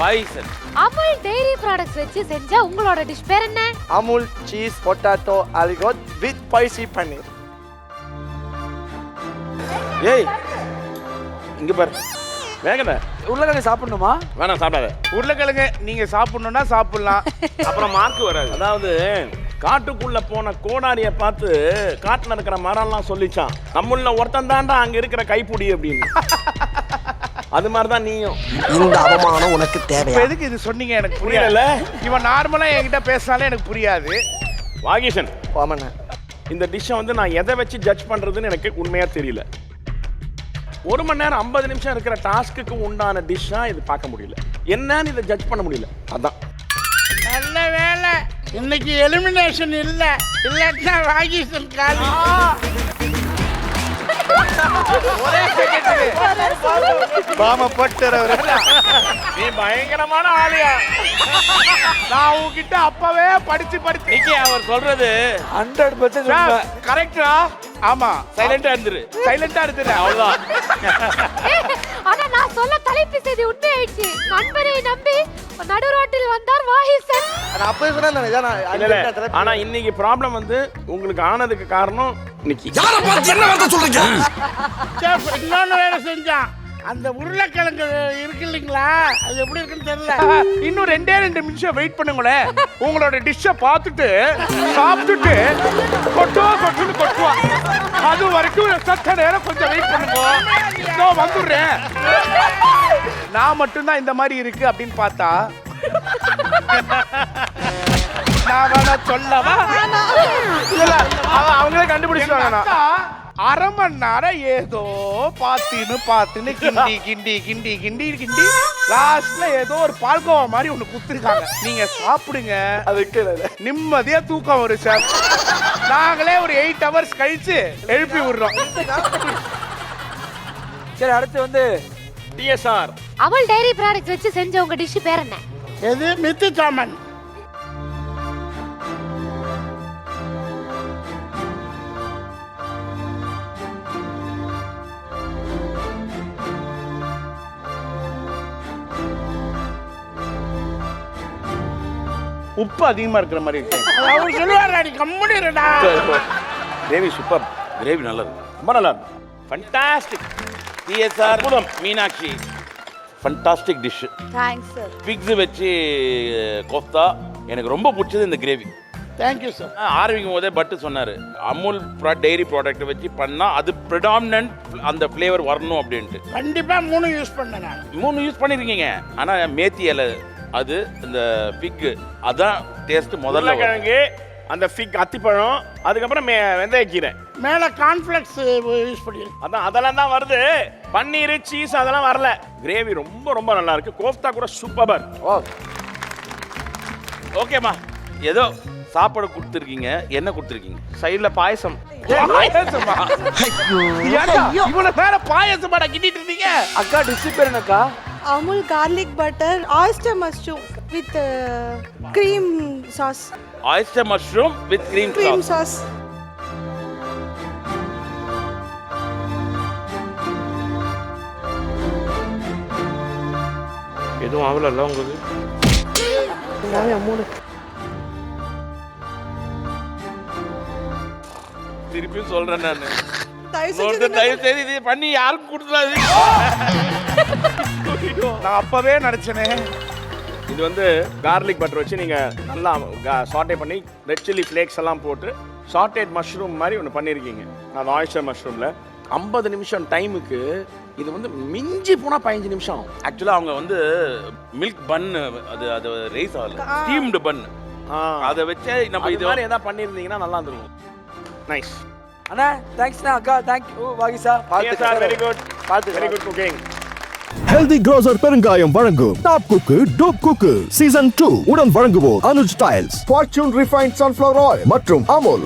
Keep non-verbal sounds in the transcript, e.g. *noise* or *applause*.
வாய்சன் Amul dairy products வச்சு செஞ்ச உங்களோட டிஷ் பேர் என்ன? Amul cheese potato aligot with spicy paneer ஏய் இங்க பாரு. வேகன உருளைக்கிழங்கு சாப்பிடணுமா? வேணாம் சாப்பிடாத. உருளைக்கிழங்கு நீங்க சாப்பிடணும்னா சாப்பிடலாம். அப்புறம் மார்க் வராது. அதாவது காட்டுக்குள்ள போன கோடாரிய பார்த்து காட்டுல இருக்கிற மரம்லாம் சொல்லிச்சான். நம்மள ஒருத்தன் தான்டா அங்க இருக்கிற கைப்புடி அப்படின்னு. *laughs* அது மாதிரிதான் நீயும். இந்த அவமானம் உனக்கு தேவையா? எதுக்கு இது சொன்னீங்க? எனக்கு புரியல. இவன் நார்மலா என்கிட்ட பேசினாலே எனக்கு புரியாது. வாகீசன். ஆமாண்ணே இந்த டிஷ்ஷை வந்து நான் எதை வச்சு ஜட்ஜ் பண்றதுன்னு எனக்கு உண்மையா தெரியல. ஒரு மணி நேரம் ஐம்பது நிமிஷம் இருக்கிற டாஸ்க்குக்கு உண்டான டிஷ்ஷா இது பார்க்க முடியல. என்னன்னு இதை ஜட்ஜ் பண்ண முடியல. அதான். நல்ல வேலை இன்னைக்கு எலிமினேஷன் இல்ல. இல்லாட்டினா ராகேஷன் காலி. செகண்ட் பாம பட்டுறவர் நீ பயங்கரமான ஆளியா? நான் உன்கிட்ட அப்பவே படிச்சு படிச்சு நிக்கி அவர் சொல்றது ஹண்ட்ரட் பர்சன்ட் கரெக்டா ஆமா. சைலண்டா இருந்துரு. சைலண்டா இருக்குது அவ்வளவுதான். *laughs* ஆனா நான் சொல்ல தலைப்பு செய்தி உண்மையாயிடுச்சு. நண்பரை நம்பி நடு ரோட்டில் வந்தார் வாஹிசன் நான் அப்பவே சொன்னேன் இதான் நான் இல்ல, ஆனா இன்னைக்கு ப்ராப்ளம் வந்து உங்களுக்கு ஆனதுக்கு காரணம் நிக்கி Chef, இன்னொன்னு வேலை செஞ்சான். அந்த உருளைக்கிழங்கு இருக்கு இல்லைங்களா? அது எப்படி இருக்குன்னு தெரியல. இன்னும் ரெண்டே ரெண்டு நிமிஷம் வெயிட் பண்ணுங்களேன் உங்களோட டிஷ்ஷை பார்த்துட்டு சாப்பிட்டுட்டு கொட்டோ கொட்டுன்னு கொட்டுவா. அது வரைக்கும் சத்த நேரம் கொஞ்சம் வெயிட் பண்ணுங்க. நான் வந்துடுறேன். நான் மட்டும்தான் இந்த மாதிரி இருக்கு அப்படின்னு பார்த்தா நான் வேணா சொல்லவா? இல்ல அவ- அவங்களே கண்டுபிடிச்சிட்டாங்க அரை மணி நேரம் ஏதோ பாத்தின்னு பாத்துன்னு கிண்டி கிண்டி கிண்டி கிண்டி கிண்டி லாஸ்ட்ல ஏதோ ஒரு பால்கோவா மாதிரி ஒண்ணு குத்துருக்காங்க நீங்க சாப்பிடுங்க. அதுக்கு நிம்மதியா தூக்கம் வரும் சார் நாங்களே ஒரு எயிட் ஹவர்ஸ் கழிச்சு எழுப்பி விடுறோம். சரி அடுத்து வந்து டிஎஸ்ஆர் அமுல் டெய்ரி ப்ராடக்ட்ஸ் வச்சு செஞ்ச உங்க டிஷ் பேர் என்ன? எது? மித்து சாமன். உப்பு அதிகமா இருக்கிற மாதிரி இருக்கு. அவர் சொல்லுவார் அடி கம்முடிடா கிரேவி சூப்பர் கிரேவி நல்லா இருக்கு. ரொம்ப நல்லா இருக்கு. ஃபண்டாஸ்டிக் டிஎஸ்ஆர் அற்புதம். Meenakshi. Fantastic dish thanks sir figs வச்சு கோஃப்தா. எனக்கு ரொம்ப பிடிச்சது இந்த கிரேவி தேங்க்யூ சார் ஆரம்பிக்கும் போதே பட்டு சொன்னார். அமுல் டெய்ரி ப்ராடக்ட் வச்சு பண்ணால் அது ப்ரிடாமினன்ட் அந்த ஃப்ளேவர் வரணும் அப்படின்ட்டு. கண்டிப்பா மூணு யூஸ் பண்ணேன் நான். மூணு யூஸ் பண்ணியிருக்கீங்க ஆனால் மேத்தி இலை அது இந்த பிக்கு அதான் டேஸ்ட் முதல்ல வரும். உருளைக்கிழங்கு அந்த ஃபிக் அத்திப்பழம் அதுக்கப்புறம் மே- வெந்தயக்கீரை. மேல கார்ன்ஃபிளெக்ஸ் யூஸ் பண்ணியிருக்கேன் அதான் அதெல்லாம் தான் வருது. பன்னீர் சீஸ் அதெல்லாம் வரல. கிரேவி ரொம்ப ரொம்ப நல்லா இருக்கு. கோஃப்தா கூட சூப்பர் ஓ ஓகேம்மா ஏதோ சாப்பாடு கொடுத்துருக்கீங்க. என்ன கொடுத்துருக்கீங்க? சைடுல பாயசம். பாயசமா? இவ்வளவு நேரம் பாயசமாடா கிண்டிட்டு இருந்தீங்க. அக்கா டிஷ் பேர் என்னக்கா? Amul garlic butter oyster mushroom with cream sauce oyster mushroom with cream cream sauce எதுவும் ஆகல உங்களுக்கு? திருப்பியும் சொல்றேன் நான். தயவு செய்து இது பண்ணி யாருக்கும் கொடுத்துடாது நான் அப்பவே நினைச்சேனே. இது வந்து கார்லிக் பட்டர் வச்சு நீங்க நல்லா சாட்டே பண்ணி ரெட் சில்லி ஃப்ளேக்ஸ் எல்லாம் போட்டு சாட்டேட் மஷ்ரூம் மாதிரி ஒன்று பண்ணியிருக்கீங்க அது ஆயிஸ்டர் மஷ்ரூம்ல ஐம்பது நிமிஷம் டைமுக்கு இது வந்து மிஞ்சி போனா பதினஞ்சு நிமிஷம். ஆக்சுவலா அவங்க வந்து மில்க் பன் அது அது ரைஸ் ஆகல ஸ்டீம்டு பன் அதை வச்சு நம்ம இது மாதிரி ஏதாவது பண்ணியிருந்தீங்கன்னா நல்லா இருந்திருக்கும். நைஸ் அண்ணா தேங்க்ஸ்ண்ணா அக்கா தேங்க்யூ வாகிசா வெரி குட் பார்த்து very good cooking healthy grocer பெருங்காயம் வழங்கும். Top cook dupe cook season two உடன் வழங்குவோர் Anuj tiles Fortune refined sunflower oil மற்றும் அமுல்